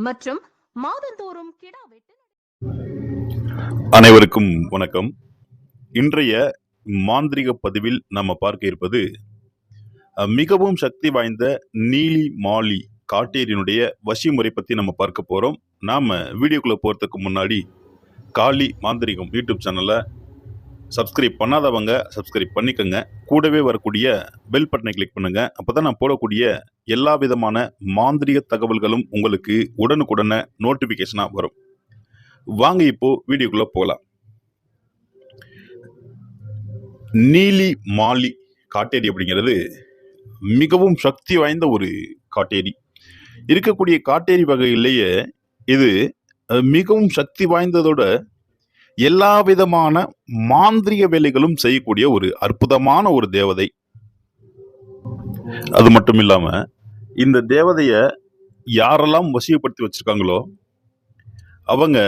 மற்றும் மாதந்தோறும் கிடா வெட்டு அனைவருக்கும் வணக்கம். இன்றைய மாந்திரிக பதிவில் நம்ம பார்க்க இருப்பது மிகவும் சக்தி வாய்ந்த நீலி மாலி காட்டேரியினுடைய வசிமுறை பற்றி நம்ம பார்க்க போகிறோம் நாம் வீடியோக்குள்ளே போகிறதுக்கு முன்னாடி காளி மாந்திரிகம் யூடியூப் சேனலை சப்ஸ்கிரைப் பண்ணாதவங்க சப்ஸ்கிரைப் பண்ணிக்கோங்க. கூடவே வரக்கூடிய பெல் பட்டனை கிளிக் பண்ணுங்க. அப்போ தான் நான் போடக்கூடிய எல்லா விதமான மாந்திரிக தகவல்களும் உங்களுக்கு உடனுக்குடனே நோட்டிஃபிகேஷனாக வரும். வாங்க இப்போ வீடியோக்குள்ளே போகலாம். நீலி மாலி காட்டேரி அப்படிங்கிறது மிகவும் சக்தி வாய்ந்த ஒரு காட்டேரி. இருக்கக்கூடிய காட்டேரி வகையிலேயே இது மிகவும் சக்தி வாய்ந்ததோட எல்லா விதமான மாந்திரிய வேலைகளும் செய்யக்கூடிய ஒரு அற்புதமான ஒரு தேவதை. அது மட்டும் இல்லாம இந்த தேவதைய யாரெல்லாம் வசியப்படுத்தி வச்சிருக்காங்களோ அவங்க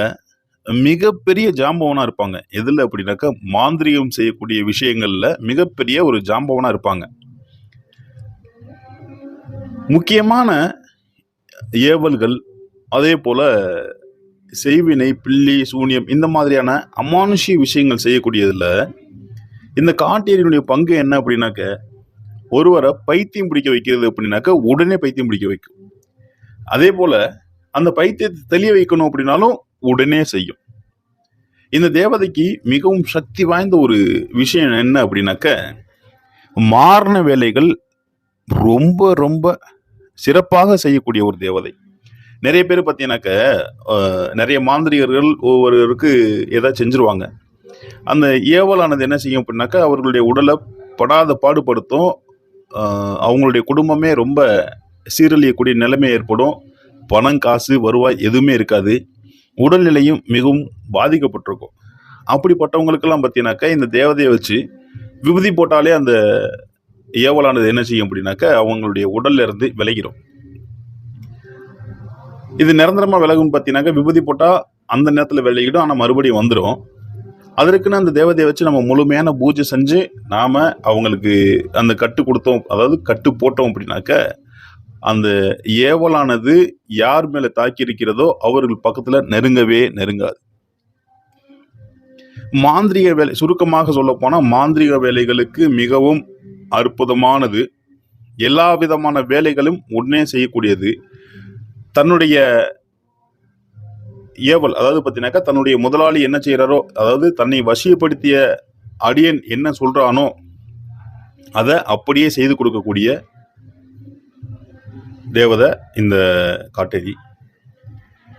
மிகப்பெரிய ஜாம்பவனா இருப்பாங்க. எதுல அப்படின்னாக்கா மாந்திரிகம் செய்யக்கூடிய விஷயங்கள்ல மிகப்பெரிய ஒரு ஜாம்பவனா இருப்பாங்க. முக்கியமான ஏவல்கள் அதே போல செய்வினை பில்லி சூனியம் இந்த மாதிரியான அமானுஷிய விஷயங்கள் செய்யக்கூடியதில் இந்த காட்டேரியினுடைய பங்கு என்ன அப்படின்னாக்க ஒருவரை பைத்தியம் பிடிக்க வைக்கிறது அப்படின்னாக்க உடனே பைத்தியம் பிடிக்க வைக்கும். அதே போல அந்த பைத்தியத்தை தெளிய வைக்கணும் அப்படின்னாலும் உடனே செய்யும். இந்த தேவதைக்கு மிகவும் சக்தி வாய்ந்த ஒரு விஷயம் என்ன அப்படின்னாக்க மாறின வேலைகள் ரொம்ப ரொம்ப சிறப்பாக செய்யக்கூடிய ஒரு தேவதை. நிறைய பேர் பார்த்தீங்கன்னாக்க நிறைய மாந்திரிகர்கள் ஒவ்வொருவருக்கு ஏதாவது செஞ்சுருவாங்க. அந்த ஏவலானது என்ன செய்யும் அப்படின்னாக்கா அவர்களுடைய உடலை படாத பாடுபடுத்தும் அவங்களுடைய குடும்பமே ரொம்ப சீரழியக்கூடிய நிலைமை ஏற்படும். பணம் காசு வருவாய் எதுவுமே இருக்காது. உடல்நிலையும் மிகவும் பாதிக்கப்பட்டிருக்கும். அப்படிப்பட்டவங்களுக்கெல்லாம் பார்த்தீங்கன்னாக்கா இந்த தேவதையை வச்சு விபூதி போட்டாலே அந்த ஏவலானது என்ன செய்யும் அப்படின்னாக்கா அவங்களுடைய உடல்ல இருந்து விலகிடும் இது நிரந்தரமா விலகும்னு பார்த்தீங்கன்னாக்கா விபூதி போட்டால் அந்த நேரத்தில் விலகிடும். ஆனால் மறுபடியும் வந்துடும் அதற்குன்னு அந்த தேவதையை வச்சு நம்ம முழுமையான பூஜை செஞ்சு நாம அவங்களுக்கு அந்த கட்டு கொடுத்தோம். அதாவது கட்டு போட்டோம் அப்படின்னாக்க அந்த ஏவலானது யார் மேல தாக்கி இருக்கிறதோ அவர்கள் பக்கத்துல நெருங்கவே நெருங்காது. மாந்திரிக வேலை சுருக்கமாக சொல்ல போனா மாந்திரிக வேலைகளுக்கு மிகவும் அற்புதமானது. எல்லா விதமான வேலைகளும் உடனே செய்யக்கூடியது. தன்னுடைய ஏவல் அதாவது பார்த்தீங்கன்னாக்கா தன்னுடைய முதலாளி என்ன செய்கிறாரோ அதாவது தன்னை வசியப்படுத்திய அடியன் என்ன சொல்கிறானோ அதை அப்படியே செய்து கொடுக்கக்கூடிய தேவதை இந்த காட்டேரி.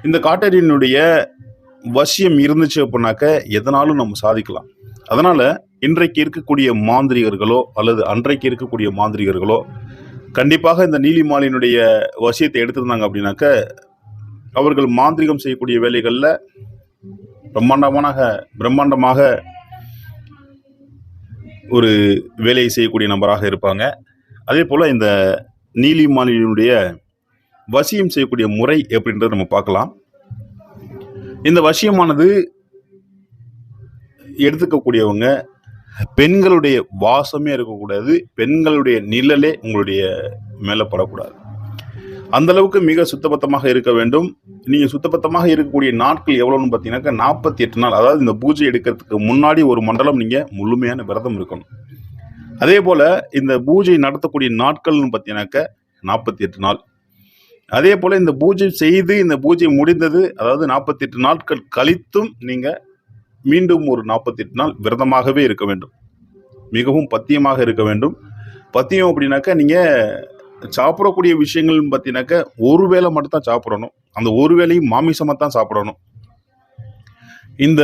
இந்த காட்டேரியினுடைய வசியம் இருந்துச்சு அப்படின்னாக்க எதனாலும் நம்ம சாதிக்கலாம். அதனால் இன்றைக்கு இருக்கக்கூடிய மாந்திரிகர்களோ அல்லது அன்றைக்கு இருக்கக்கூடிய மாந்திரிகர்களோ கண்டிப்பாக இந்த நீலிமாலினுடைய வசியத்தை எடுத்திருந்தாங்க அப்படின்னாக்க அவர்கள் மாந்திரிகம் செய்யக்கூடிய வேலைகளில் பிரம்மாண்டமான பிரம்மாண்டமாக ஒரு வேலையை செய்யக்கூடிய நபராக இருப்பாங்க. அதே போல் இந்த நீலிமாலினுடைய வசியம் செய்யக்கூடிய முறை எப்படின்றத நம்ம பார்க்கலாம். இந்த வசியமானது எடுத்துக்கக்கூடியவங்க பெண்களுடைய வாசமே இருக்கக்கூடாது பெண்களுடைய நிழலே உங்களுடைய மேலே படக்கூடாது. அந்த அளவுக்கு மிக சுத்தபத்தமாக இருக்க வேண்டும். நீங்கள் சுத்தபத்தமாக இருக்கக்கூடிய நாட்கள் எவ்வளோன்னு பார்த்தீங்கன்னாக்கா நாற்பத்தி எட்டு நாள் அதாவது இந்த பூஜை எடுக்கிறதுக்கு முன்னாடி ஒரு மண்டலம் நீங்கள் முழுமையான விரதம் இருக்கணும். அதே போல் இந்த பூஜை நடத்தக்கூடிய நாட்கள்னு பார்த்தீங்கன்னாக்க நாற்பத்தி எட்டு நாள். அதே போல் இந்த பூஜை செய்து இந்த பூஜை முடிந்தது அதாவது நாற்பத்தி எட்டு நாட்கள் கழித்தும் நீங்கள் மீண்டும் ஒரு நாற்பத்தி எட்டு நாள் விரதமாகவே இருக்க வேண்டும். மிகவும் பத்தியமாக இருக்க வேண்டும். பத்தியம் அப்படின்னாக்கா நீங்கள் சாப்பிடக்கூடிய விஷயங்கள்னு பார்த்தீங்கன்னாக்கா ஒரு வேளை மட்டும் தான் சாப்பிடணும். அந்த ஒரு வேளையும் மாமிசமாக தான் சாப்பிடணும். இந்த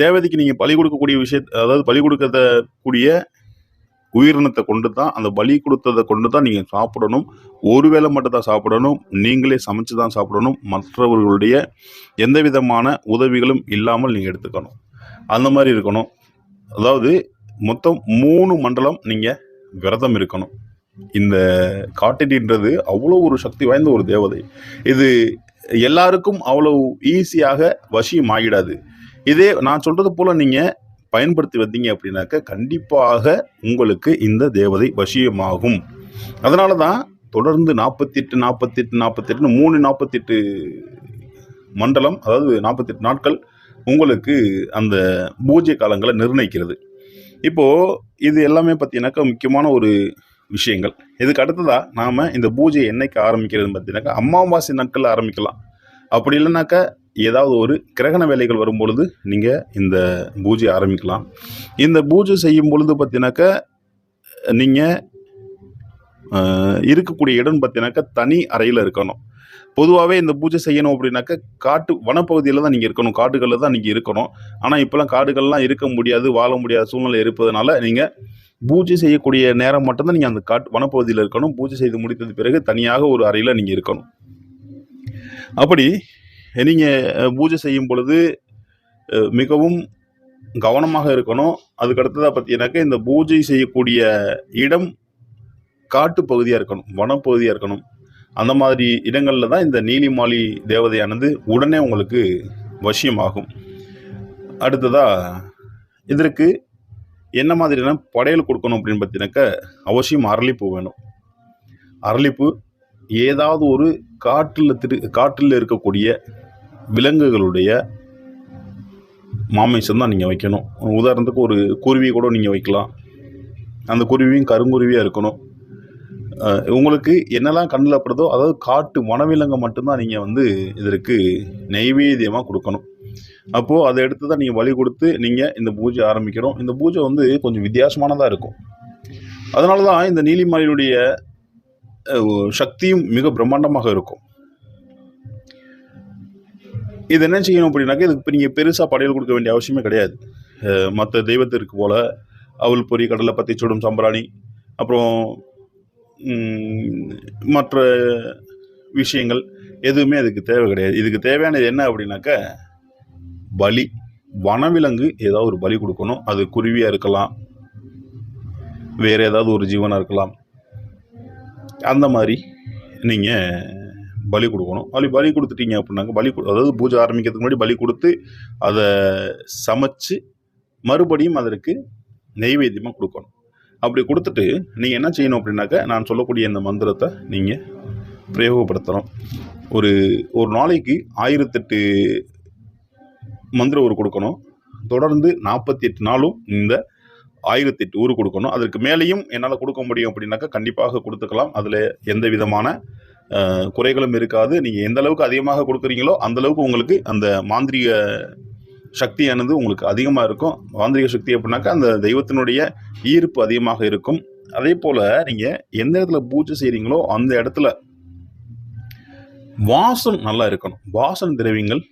தேவதைக்கு நீங்கள் பலி கொடுக்கக்கூடிய விஷய அதாவது பலி கொடுக்கக்கூடிய உயிரினத்தை கொண்டு தான் அந்த பலி கொடுத்ததை கொண்டு தான் நீங்கள் சாப்பிடணும். ஒரு வேளை மட்டும் தான் சாப்பிடணும். நீங்களே சமைச்சு தான் சாப்பிடணும். மற்றவர்களுடைய எந்த விதமான உதவிகளும் இல்லாமல் நீங்கள் எடுத்துக்கணும். அந்த மாதிரி இருக்கணும். அதாவது மொத்தம் மூணு மண்டலம் நீங்கள் விரதம் இருக்கணும். இந்த காட்டிடின்றது அவ்வளோ ஒரு சக்தி வாய்ந்த ஒரு தேவதை. இது எல்லாருக்கும் அவ்வளோ ஈஸியாக வசியம் ஆகிடாது இதே நான் சொல்கிறது போல் நீங்கள் பயன்படுத்தி வந்தீங்க அப்படின்னாக்க கண்டிப்பாக உங்களுக்கு இந்த தேவதை வசியமாகும். அதனால தான் தொடர்ந்து நாற்பத்தெட்டு நாற்பத்தெட்டு நாற்பத்தெட்டுன்னு மூணு நாற்பத்தெட்டு மண்டலம் அதாவது நாற்பத்தெட்டு நாட்கள் உங்களுக்கு அந்த பூஜை காலங்களை நிர்ணயிக்கிறது. இப்போது இது எல்லாமே பார்த்தீங்கன்னாக்கா முக்கியமான ஒரு விஷயங்கள். இதுக்கு அடுத்ததாக நாம் இந்த பூஜை என்னைக்கு ஆரம்பிக்கிறதுன்னு பார்த்தீங்கன்னாக்கா அமாவாசை நாட்களில் ஆரம்பிக்கலாம். அப்படி இல்லைனாக்கா ஏதாவது ஒரு கிரகண வேலைகள் வரும்பொழுது நீங்கள் இந்த பூஜை ஆரம்பிக்கலாம். இந்த பூஜை செய்யும் பொழுது பார்த்தீங்கன்னாக்கா நீங்கள் இருக்கக்கூடிய இடம் பார்த்தீங்கன்னாக்கா தனி அறையில் இருக்கணும். பொதுவாகவே இந்த பூஜை செய்யணும் அப்படின்னாக்கா காட்டு வனப்பகுதியில் தான் நீங்கள் இருக்கணும். காடுகளில் தான் நீங்கள் இருக்கணும். ஆனால் இப்போலாம் காடுகள்லாம் இருக்க முடியாது வாழ முடியாத சூழ்நிலை இருப்பதனால நீங்கள் பூஜை செய்யக்கூடிய நேரம் மட்டும்தான் நீங்கள் அந்த காட்டு வனப்பகுதியில் இருக்கணும். பூஜை செய்து முடித்தது பிறகு தனியாக ஒரு அறையில் நீங்கள் இருக்கணும். அப்படி நீங்கள் பூஜை செய்யும் பொழுது மிகவும் கவனமாக இருக்கணும். அதுக்கு அடுத்ததாக பார்த்தீங்கன்னாக்கா இந்த பூஜை செய்யக்கூடிய இடம் காட்டு பகுதியாக இருக்கணும். வனப்பகுதியாக இருக்கணும். அந்த மாதிரி இடங்களில் தான் இந்த நீலிமாலி தேவதையானது உடனே உங்களுக்கு வசியமாகும். அடுத்ததாக இதற்கு என்ன மாதிரியான படையல் கொடுக்கணும் அப்படின்னு பார்த்தீங்கன்னாக்க அவசியம் அரளிப்பூ வேணும். அரளிப்பூ ஏதாவது ஒரு காட்டில் திரு காட்டில் இருக்கக்கூடிய விலங்குகளுடைய மாமிசம் தான் நீங்கள் வைக்கணும். உதாரணத்துக்கு ஒரு குருவி கூட நீங்கள் வைக்கலாம். அந்த குருவியும் கருங்குருவியாக இருக்கணும். உங்களுக்கு என்னெல்லாம் கண்ணில் படுதோ அதாவது காட்டு வனவிலங்கை மட்டும்தான் நீங்கள் வந்து இதற்கு நெய்வேத்தியமாக கொடுக்கணும். அப்போது அதை எடுத்து தான் நீங்கள் வழி கொடுத்து நீங்கள் இந்த பூஜை ஆரம்பிக்கிறோம் இந்த பூஜை வந்து கொஞ்சம் வித்தியாசமானதாக இருக்கும். அதனால தான் இந்த நீலிமலையினுடைய சக்தியும் மிக பிரம்மாண்டமாக இருக்கும். இது என்ன செய்யணும் அப்படின்னாக்கா இதுக்கு இப்போ நீங்கள் பெருசாக படையல் கொடுக்க வேண்டிய அவசியமே கிடையாது. மற்ற தெய்வத்திற்கு போல் அவல் பொறி கடலை பற்றி சுடும் சம்பராணி அப்புறம் மற்ற விஷயங்கள் எதுவுமே அதுக்கு தேவை கிடையாது. இதுக்கு தேவையானது என்ன அப்படின்னாக்கா பலி. வனவிலங்கு ஏதாவது ஒரு பலி கொடுக்கணும். அது குருவியாக இருக்கலாம். வேறு ஏதாவது ஒரு ஜீவனாக இருக்கலாம். அந்த மாதிரி நீங்கள் பலி கொடுக்கணும். அப்படி பலி கொடுத்துட்டீங்க அப்படின்னாக்க பலி கொடு- அதாவது பூஜை ஆரம்பிக்கிறதுக்கு முன்னாடி பலி கொடுத்து அதை சமைச்சு மறுபடியும் அதற்கு நெய்வேத்தியமாக கொடுக்கணும். அப்படி கொடுத்துட்டு நீங்கள் என்ன செய்யணும் அப்படின்னாக்க நான் சொல்லக்கூடிய இந்த மந்திரத்தை நீங்கள் பிரயோகப்படுத்தணும். ஒரு ஒரு நாளைக்கு ஆயிரத்தெட்டு மந்திர ஊர் கொடுக்கணும். தொடர்ந்து நாற்பத்தி எட்டு நாளும் இந்த ஆயிரத்தெட்டு ஊர் கொடுக்கணும். அதற்கு மேலேயும் என்னால் கொடுக்க முடியும் அப்படின்னாக்கா கண்டிப்பாக கொடுத்துக்கலாம். அதில் எந்த விதமான குறைகளும் இருக்காது. நீங்கள் எந்த அளவுக்கு அதிகமாக கொடுக்குறீங்களோ அந்த அளவுக்கு உங்களுக்கு அந்த மாந்திரீக சக்தியானது உங்களுக்கு அதிகமாக இருக்கும். மாந்திரிக சக்தி அப்படின்னாக்கா அந்த தெய்வத்தினுடைய ஈர்ப்பு அதிகமாக இருக்கும். அதே போல் நீங்கள் எந்த இடத்துல பூஜை செய்கிறீங்களோ அந்த இடத்துல வாசம் நல்லா இருக்கணும். வாசன திரவியங்கள்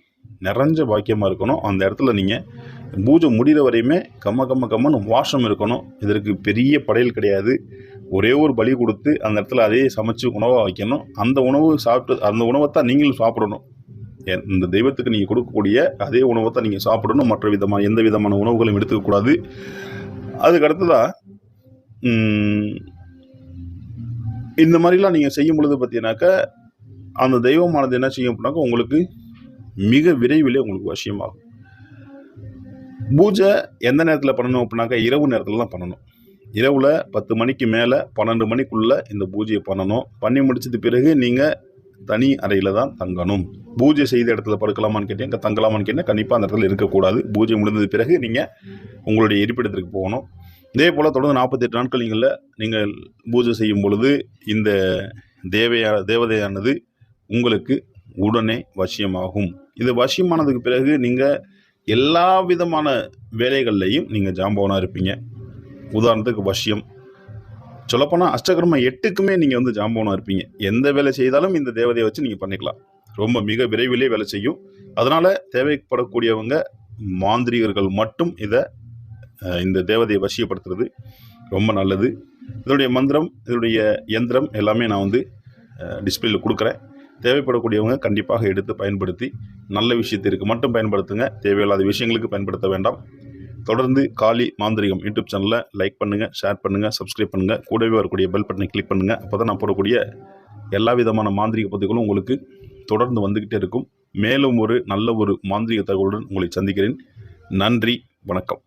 நிறைஞ்ச பாக்கியமாக இருக்கணும். அந்த இடத்துல நீங்கள் பூஜை முடிகிற வரையுமே கம்ம கம்ம கம்மன்னு வாசம் இருக்கணும். இதற்கு பெரிய படையல் கிடையாது. ஒரே ஒரு பலி கொடுத்து அந்த இடத்துல அதே சமைச்சு உணவாக வைக்கணும். அந்த உணவு சாப்பிட்டு அந்த உணவை தான் நீங்களும் சாப்பிடணும். இந்த தெய்வத்துக்கு நீங்கள் கொடுக்கக்கூடிய அதே உணவை தான் நீங்கள் சாப்பிடணும். மற்ற விதமான எந்த விதமான உணவுகளும் எடுத்துக்கக்கூடாது அதுக்கு அடுத்ததாக இந்த மாதிரிலாம் நீங்கள் செய்யும் பொழுது பார்த்தீங்கன்னாக்கா அந்த தெய்வமானது என்ன செய்யும் அப்படின்னாக்கா உங்களுக்கு மிக விரைவிலே உங்களுக்கு வசியமாகும். பூஜை எந்த நேரத்தில் பண்ணணும் அப்படின்னாக்கா இரவு நேரத்தில் தான் பண்ணணும். இரவில் பத்து மணிக்கு மேலே பன்னெண்டு மணிக்குள்ளே இந்த பூஜையை பண்ணணும். பண்ணி முடிச்சது பிறகு நீங்கள் தனி அறையில் தான் தங்கணும். பூஜை செய்த இடத்துல படுக்கலாமான்னு கேட்டீங்க தங்கலாமான்னு கேட்டால் கண்டிப்பாக அந்த இடத்துல இருக்கக்கூடாது. பூஜை முடிந்தது பிறகு நீங்கள் உங்களுடைய இருப்பிடத்திற்கு போகணும். இதே போல் தொடர்ந்து நாற்பத்தெட்டு நாட்கள் நீங்கள் நீங்கள் பூஜை செய்யும் பொழுது இந்த தேவையா தேவதையானது உங்களுக்கு உடனே வசியமாகும். இது வசியமானதுக்கு பிறகு நீங்கள் எல்லா விதமான வேலைகள்லையும் நீங்கள் ஜாம்பவனாக இருப்பீங்க. உதாரணத்துக்கு வசியம். சொல்லப்போனால் அஷ்டகர்ம எட்டுக்குமே நீங்கள் வந்து ஜாம்பவனாக இருப்பீங்க. எந்த வேலை செய்தாலும் இந்த தேவதையை வச்சு நீங்கள் பண்ணிக்கலாம். ரொம்ப மிக விரைவிலே வேலை செய்யும். அதனால் தேவைப்படக்கூடியவங்க மாந்திரிகர்கள் மட்டும் இதை இந்த தேவதையை வசியப்படுத்துறது ரொம்ப நல்லது. இதனுடைய மந்திரம் இதனுடைய இயந்திரம் எல்லாமே நான் வந்து டிஸ்பிளேல கொடுக்குறேன். தேவைப்படக்கூடியவங்க கண்டிப்பாக எடுத்து பயன்படுத்தி நல்ல விஷயத்திற்கு மட்டும் பயன்படுத்துங்க. தேவையில்லாத விஷயங்களுக்கு பயன்படுத்த வேண்டாம். தொடர்ந்து காளி மாந்திரிகம் யூடியூப் சேனலில் லைக் பண்ணுங்கள் ஷேர் பண்ணுங்கள் சப்ஸ்கிரைப் பண்ணுங்கள் கூடவே வரக்கூடிய பெல் பட்டனை கிளிக் பண்ணுங்கள் அப்போ தான் நான் போடக்கூடிய எல்லா விதமான மாந்திரிக பதிவுகளும் உங்களுக்கு தொடர்ந்து வந்துக்கிட்டே இருக்கும். மேலும் ஒரு நல்ல ஒரு மாந்திரிக தகவலுடன் உங்களை சந்திக்கிறேன். நன்றி வணக்கம்.